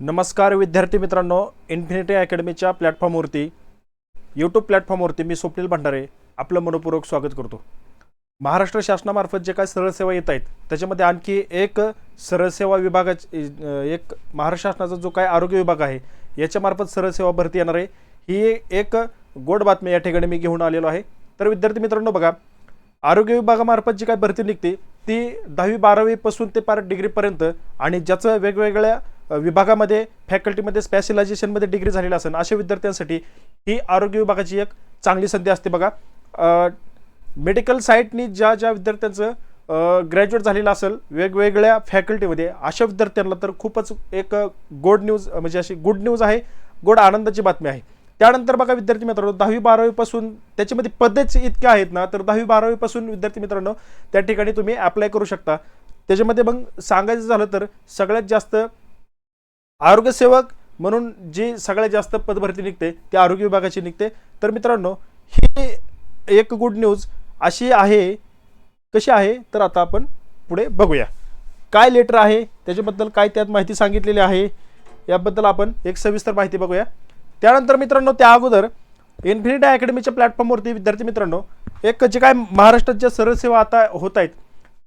नमस्कार विद्यार्थी मित्रांनो इन्फिनिटी अकॅडमीच्या प्लॅटफॉर्मवरती यूट्यूब प्लॅटफॉर्मवरती मी स्वप्नील भंडारे आपलं मनपूर्वक स्वागत करतो. महाराष्ट्र शासनामार्फत जे काय सरळ सेवा येत आहेत त्याच्यामध्ये आणखी एक सरळ सेवा विभागाची एक महाराष्ट्र शासनाचा जो काय आरोग्य विभाग आहे याच्यामार्फत सरळ सेवा भरती येणार आहे. ही एक गोड बातमी या ठिकाणी मी घेऊन आलेलो आहे. तर विद्यार्थी मित्रांनो बघा आरोग्य विभागामार्फत जी काय भरती निघते ती दहावी बारावीपासून ते पार डिग्रीपर्यंत आणि ज्याचं वेगवेगळ्या विभागामध्ये फॅकल्टीमध्ये स्पेशलायझेशनमध्ये डिग्री झालेला असेल अशा विद्यार्थ्यांसाठी ही आरोग्य विभागाची एक चांगली संधी असते बघा. मेडिकल साईटनी ज्या ज्या विद्यार्थ्यांचं ग्रॅज्युएट झालेलं असेल वेगवेगळ्या फॅकल्टीमध्ये अशा विद्यार्थ्यांना तर खूपच एक गोड न्यूज म्हणजे अशी गुड न्यूज आहे गोड आनंदाची बातमी आहे. त्यानंतर बघा विद्यार्थी मित्रांनो दहावी बारावीपासून त्याच्यामध्ये पदेच इतक्या आहेत ना तर दहावी बारावीपासून विद्यार्थी मित्रांनो त्या ठिकाणी तुम्ही अप्लाय करू शकता. त्याच्यामध्ये मग सांगायचं झालं तर सगळ्यात जास्त आरोग्यसेवक म्हणून जी सगळ्यात जास्त पदभरती निघते ती आरोग्य विभागाची निघते. तर मित्रांनो ही एक गुड न्यूज अशी आहे कशी आहे तर आता आपण पुढे बघूया. काय लेटर आहे त्याच्याबद्दल काय त्यात माहिती सांगितलेली आहे याबद्दल आपण एक सविस्तर माहिती बघूया. त्यानंतर मित्रांनो त्या अगोदर इन्फिनिटी अकॅडमीच्या प्लॅटफॉर्मवरती विद्यार्थी मित्रांनो एक जे काय महाराष्ट्रात ज्या सरळ सेवा आता होत आहेत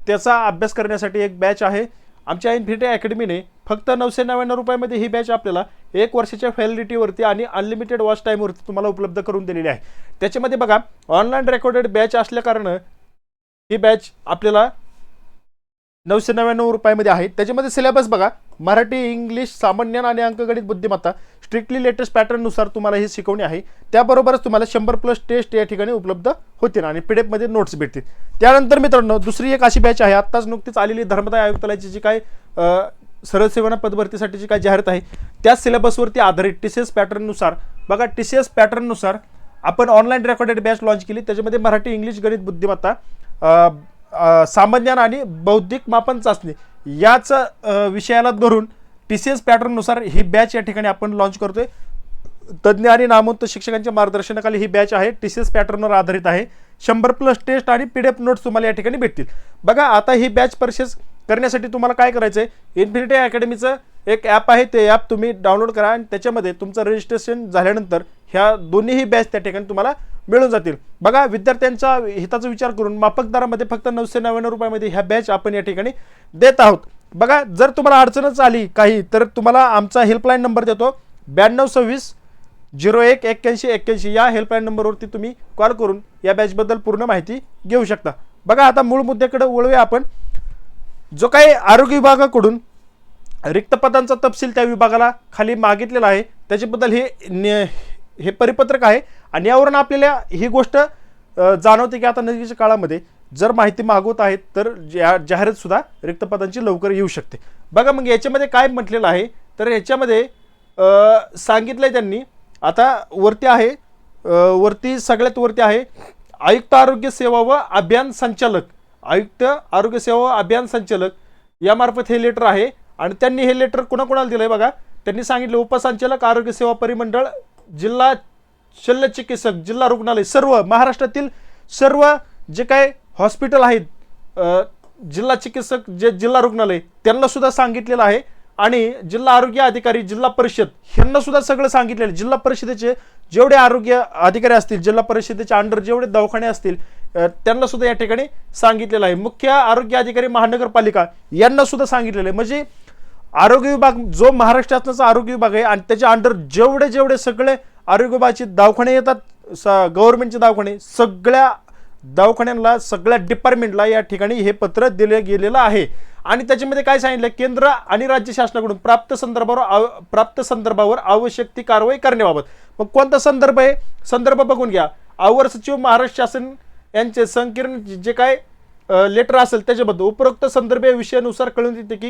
त्याचा अभ्यास करण्यासाठी एक बॅच आहे. आमच्या इन्फिनिटी अकॅडमीने फक्त नऊशे नव्याण्णव रुपयामध्ये ही बॅच आपल्याला एक वर्षाच्या व्हॅलिडिटीवरती आणि अनलिमिटेड वॉच टाईमवरती तुम्हाला उपलब्ध करून दिलेली आहे. त्याच्यामध्ये बघा ऑनलाईन रेकॉर्डेड बॅच असल्याकारणं ही बॅच आपल्याला नऊशे नव्याण्णव रुपयामध्ये आहे. त्याच्यामध्ये सिलेबस बघा मराठी इंग्लिश सामान्य आणि अंकगणित बुद्धिमत्ता स्ट्रिक्टली लेटेस्ट पॅटर्ननुसार तुम्हाला ही शिकवणी आहे. त्याबरोबरच तुम्हाला शंभर प्लस टेस्ट या ठिकाणी उपलब्ध होतील आणि पी डी नोट्स भेटतील. त्यानंतर मित्रांनो दुसरी एक अशी बॅच आहे आत्ताच नुकतीच आलेली धर्मदाय आयुक्तालयाची जी काय सरळ सेवाना पदभरतीसाठीची काय जाहिरात आहे? त्या सिलेबसवरती आधारित टी सी एस पॅटर्ननुसार बघा टी सी एस पॅटर्ननुसार आपण ऑनलाईन रेकॉर्डेड बॅच लॉन्च केली. त्याच्यामध्ये मराठी इंग्लिश गणित बुद्धिमत्ता सामान्यान आणि बौद्धिक मापन चाचणी याच विषयाला धरून टी सी एस पॅटर्ननुसार ही बॅच या ठिकाणी आपण लॉन्च करतोय. तज्ज्ञ आणि नामवंत शिक्षकांच्या मार्गदर्शनाखाली ही बॅच आहे. टी सी एस पॅटर्नवर आधारित आहे. शंभर प्लस टेस्ट आणि पी डी एफ नोट्स तुम्हाला या ठिकाणी भेटतील. बघा आता ही बॅच परचेस करण्यासाठी तुम्हाला काय करायचं आहे इन्फिनिटी अकॅडमीचं एक ॲप आहे ते ॲप तुम्ही डाउनलोड करा आणि त्याच्यामध्ये तुमचं रजिस्ट्रेशन झाल्यानंतर ह्या दोन्हीही बॅच त्या ठिकाणी तुम्हाला मिळून जातील. बघा विद्यार्थ्यांच्या हिताचा विचार करून माफक दरामध्ये फक्त नऊशे नव्याण्णव रुपयामध्ये ह्या बॅच आपण या ठिकाणी देत आहोत. बघा जर तुम्हाला अडचणच आली काही तर तुम्हाला आमचा हेल्पलाईन नंबर देतो ब्याण्णव सव्वीस झिरो एक एक्क्याऐंशी एक्क्याऐंशी या हेल्पलाईन नंबरवरती तुम्ही कॉल करून या बॅचबद्दल पूर्ण माहिती घेऊ शकता. बघा आता मूळ मुद्द्याकडे वळूया आपण. जो काही आरोग्य विभागाकडून रिक्त पदांचा तपशील त्या विभागाला खाली मागितलेला आहे त्याच्याबद्दल हे हे परिपत्रक आहे. आणि यावरून आपल्याला ही गोष्ट जाणवते की आता नजीकच्या काळामध्ये जर माहिती मागवत आहेत तर जा जाहिरात सुद्धा रिक्त पदांची लवकर येऊ शकते. बघा मग याच्यामध्ये काय म्हटलेलं आहे? तर याच्यामध्ये सांगितलं आहे त्यांनी आता वरती आहे वरती सगळ्यात वरती आहे आयुक्त आरोग्य सेवा व अभियान संचालक. आयुक्त आरोग्य सेवा व अभियान संचालक यामार्फत हे लेटर आहे आणि त्यांनी हे लेटर कुणाकोणाला दिलं आहे बघा? त्यांनी सांगितलं उपसंचालक आरोग्य सेवा परिमंडळ जिल्हा शल्य चिकित्सक जिल्हा रुग्णालय सर्व महाराष्ट्रातील सर्व जे काय हॉस्पिटल आहेत जिल्हा चिकित्सक जे जिल्हा रुग्णालय त्यांना सुद्धा सांगितलेलं आहे. आणि जिल्हा आरोग्य अधिकारी जिल्हा परिषद ह्यांना सुद्धा सगळं सांगितलेलं आहे. जिल्हा परिषदेचे जेवढे आरोग्य अधिकारी असतील जिल्हा परिषदेच्या अंडर जेवढे दवाखाने असतील त्यांना सुद्धा या ठिकाणी सांगितलेलं आहे. मुख्य आरोग्य अधिकारी महानगरपालिका यांना सुद्धा सांगितलेलं आहे. म्हणजे आरोग्य विभाग जो महाराष्ट्र शासनाचा आरोग्य विभाग आहे आणि त्याच्या अंडर जेवढे जेवढे सगळे आरोग्य विभागाचे दवाखाने येतात स गव्हर्नमेंटचे दवाखाने सगळ्या दवाखान्यांना सगळ्या डिपार्टमेंटला या ठिकाणी हे पत्र दिले गेलेलं आहे. आणि त्याच्यामध्ये काय सांगितलं? केंद्र आणि राज्य शासनाकडून प्राप्त संदर्भावर आव प्राप्त संदर्भावर आवश्यक ती कारवाई करण्याबाबत. मग कोणता संदर्भ आहे? संदर्भ बघून घ्या. आवर सचिव महाराष्ट्र शासन यांचे संकीर्ण जे काय लेटर असेल त्याच्याबद्दल उपरोक्त संदर्भ या विषयानुसार कळून येते की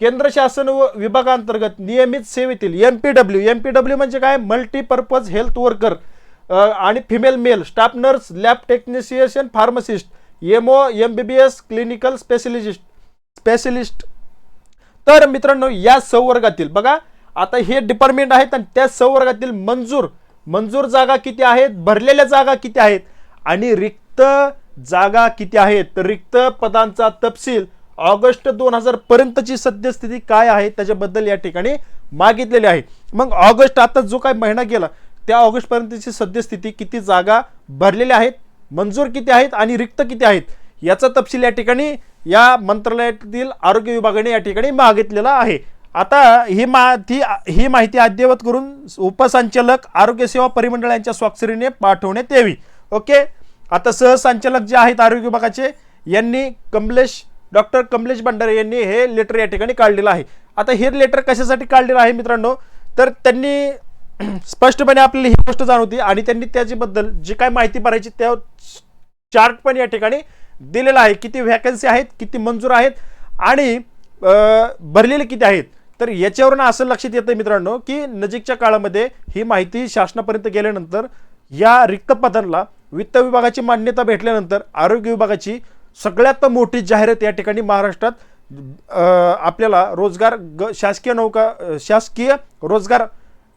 केंद्र शासन व विभागांतर्गत नियमित सेवेतील M P W M P W म्हणजे काय? मल्टीपर्पज हेल्थ वर्कर आणि female male staff nurse lab technician pharmacist MO M B B S clinical specialist specialist तर मित्रांनो या संवर्गातील बघा आता हे डिपार्टमेंट आहेत आणि त्या संवर्गातील मंजूर मंजूर जागा किती आहेत? भरलेल्या जागा किती आहेत? आणि रिक्त जागा किती आहेत? तर रिक्त पदांचा तपशील ऑगस्ट दोन हजार पर्यंतची सद्यस्थिती काय आहे? त्याच्याबद्दल या ठिकाणी मागितलेली आहे. मग ऑगस्ट आता जो काय महिना गेला त्या ऑगस्ट पर्यंतची सद्यस्थिती किती जागा भरलेल्या आहेत? मंजूर किती आहेत आणि रिक्त किती आहेत? याचा तपशील या ठिकाणी या मंत्रालयातील आरोग्य विभागाने या ठिकाणी मागितलेला आहे. आता ही मा ती ही माहिती अद्ययावत करून उपसंचालक आरोग्य सेवा परिमंडळ यांच्या स्वाक्षरीने पाठवण्यात यावी. ओके? आता सहसंचालक जे आहेत आरोग्य विभागाचे यांनी कमलेश डॉक्टर कमलेश भंडारे यांनी हे लेटर या ठिकाणी काढलेलं आहे. आता हे लेटर कशासाठी काढलेलं आहे मित्रांनो? तर त्यांनी स्पष्टपणे आपल्याला ही गोष्ट जाणवती आणि त्यांनी त्याच्याबद्दल जी काय माहिती भरायची त्या चार्ट पण या ठिकाणी दिलेला आहे. किती व्हॅकन्सी आहेत किती मंजूर आहेत आणि भरलेले किती आहेत? तर याच्यावरून असं लक्षात येतं मित्रांनो की नजीकच्या काळामध्ये ही माहिती शासनापर्यंत गेल्यानंतर या रिक्त पदांना वित्त विभागाची मान्यता भेटल्यानंतर आरोग्य विभागाची सगळ्यात मोठी जाहिरात या ठिकाणी महाराष्ट्रात आपल्याला रोजगार ग शासकीय नौका शासकीय रोजगार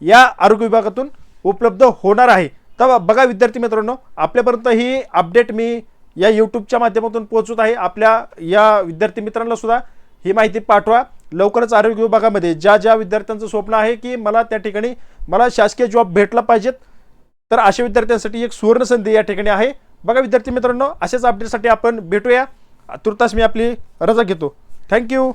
या आरोग्य विभागातून उपलब्ध होणार आहे. तर बघा विद्यार्थी मित्रांनो आपल्यापर्यंत ही अपडेट मी या यूट्यूबच्या माध्यमातून पोहोचत आहे. आपल्या या विद्यार्थी मित्रांना सुद्धा ही माहिती पाठवा. लवकरच आरोग्य विभागामध्ये ज्या ज्या विद्यार्थ्यांचं स्वप्न आहे की मला त्या ठिकाणी मला शासकीय जॉब भेटला पाहिजेत तर अशा विद्यार्थ्यांसाठी एक सुवर्ण संधी या ठिकाणी आहे. बघा विद्यार्थी मित्रांनो अशाच अपडेटसाठी आपण भेटूया. तुर्तास मी आपली रजा घेतो. थँक्यू